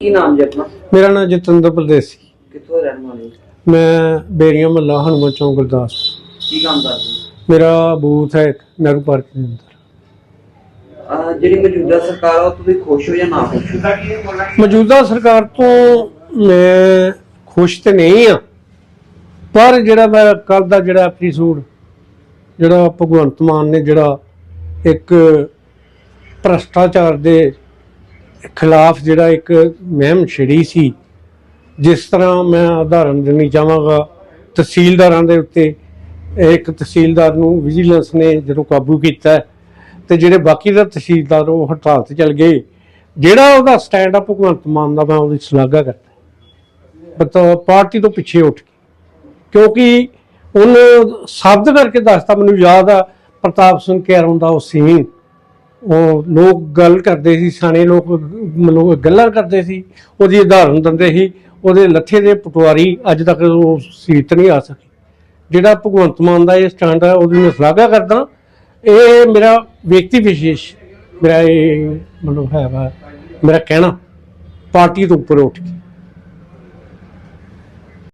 ਕੀ ਨਾਮ ਜੀ ਆਪਣਾ? ਮੇਰਾ ਨਾਮ ਜਤਿੰਦਰ ਪ੍ਰਦੇਸੀ ਕਿੱਥੋਂ ਦੇ ਰਹਿਣ ਵਾਲੇ ਹੋ? ਮੈਂ ਬੇਰੀਆਂ ਮੱਲਾ ਹਨੂੰਮਾਨ ਚੌਂਕ ਗੁਰਦਾਸ। ਕੀ ਕੰਮ ਕਰਦੇ ਹੋ? ਮੇਰਾ ਬੂਥ ਹੈ ਨਹਿਰੂ ਪਾਰਕ ਦੇ ਅੰਦਰ। ਅਹ ਜਿਹੜੀ ਮੌਜੂਦਾ ਸਰਕਾਰ ਆ ਉਹ ਤੋਂ ਤੁਸੀਂ ਖੁਸ਼ ਹੋ ਜਾਂ ਨਾ ਖੁਸ਼ ਹੋ? ਮੌਜੂਦਾ ਸਰਕਾਰ ਤੋਂ ਮੈਂ ਖੁਸ਼ ਤੇ ਨਹੀਂ ਆ ਪਰ ਜਿਹੜਾ ਮੈਂ ਕੱਲ ਦਾ ਜਿਹੜਾ ਐਪੀਸੋਡ ਜਿਹੜਾ ਭਗਵੰਤ ਮਾਨ ਨੇ ਜਿਹੜਾ ਇੱਕ ਭ੍ਰਸ਼ਟਾਚਾਰ ਦੇ ਖਿਲਾਫ ਜਿਹੜਾ ਇੱਕ ਮਹਿਮ ਛਿੜੀ ਸੀ, ਜਿਸ ਤਰ੍ਹਾਂ ਮੈਂ ਉਦਾਹਰਨ ਦੇਣੀ ਚਾਹਾਂਗਾ, ਤਹਿਸੀਲਦਾਰਾਂ ਦੇ ਉੱਤੇ, ਇੱਕ ਤਹਿਸੀਲਦਾਰ ਨੂੰ ਵਿਜੀਲੈਂਸ ਨੇ ਜਦੋਂ ਕਾਬੂ ਕੀਤਾ, ਤੇ ਜਿਹੜੇ ਬਾਕੀ ਦਾ ਤਹਿਸੀਲਦਾਰ ਉਹ ਹੜਤਾਲ ਤੇ ਚਲ ਗਏ, ਜਿਹੜਾ ਉਹਦਾ ਸਟੈਂਡ ਅਪ ਭਗਵੰਤ ਮਾਨ ਦਾ ਮੈਂ ਉਹਦੀ ਸ਼ਲਾਘਾ ਕਰਦਾ। ਪਰ ਪਾਰਟੀ ਤੋਂ ਪਿੱਛੇ ਉੱਠ ਕੇ, ਕਿਉਂਕਿ ਉਹਨੇ ਸ਼ਬਦ ਕਰਕੇ ਦੱਸਤਾ, ਮੈਨੂੰ ਯਾਦ ਆ, ਪ੍ਰਤਾਪ ਸਿੰਘ ਕੈਰੋਂ ਦਾ ਉਹ ਸੀਨ ਉਹ ਲੋਕ ਗੱਲ ਕਰਦੇ ਸੀ, ਸਿਆਣੇ ਲੋਕ ਮਤਲਬ ਗੱਲਾਂ ਕਰਦੇ ਸੀ, ਉਹਦੀ ਉਦਾਹਰਨ ਦਿੰਦੇ ਸੀ, ਉਹਦੇ ਲੱਥੇ ਦੇ ਪਟਵਾਰੀ ਅੱਜ ਤੱਕ ਉਹ ਸੀਟ ਨਹੀਂ ਆ ਸਕੀ। ਜਿਹੜਾ ਭਗਵੰਤ ਮਾਨ ਦਾ ਇਹ ਸਟੈਂਡ ਹੈ, ਉਹਦੀ ਮੈਂ ਸ਼ਲਾਘਾ ਕਰਦਾ, ਇਹ ਮੇਰਾ ਵਿਅਕਤੀ ਵਿਸ਼ੇਸ਼, ਮੇਰਾ ਇਹ ਮਤਲਬ ਹੈ ਵਾ ਮੇਰਾ ਕਹਿਣਾ, ਪਾਰਟੀ ਤੋਂ ਉੱਪਰ ਉੱਠ ਕੇ।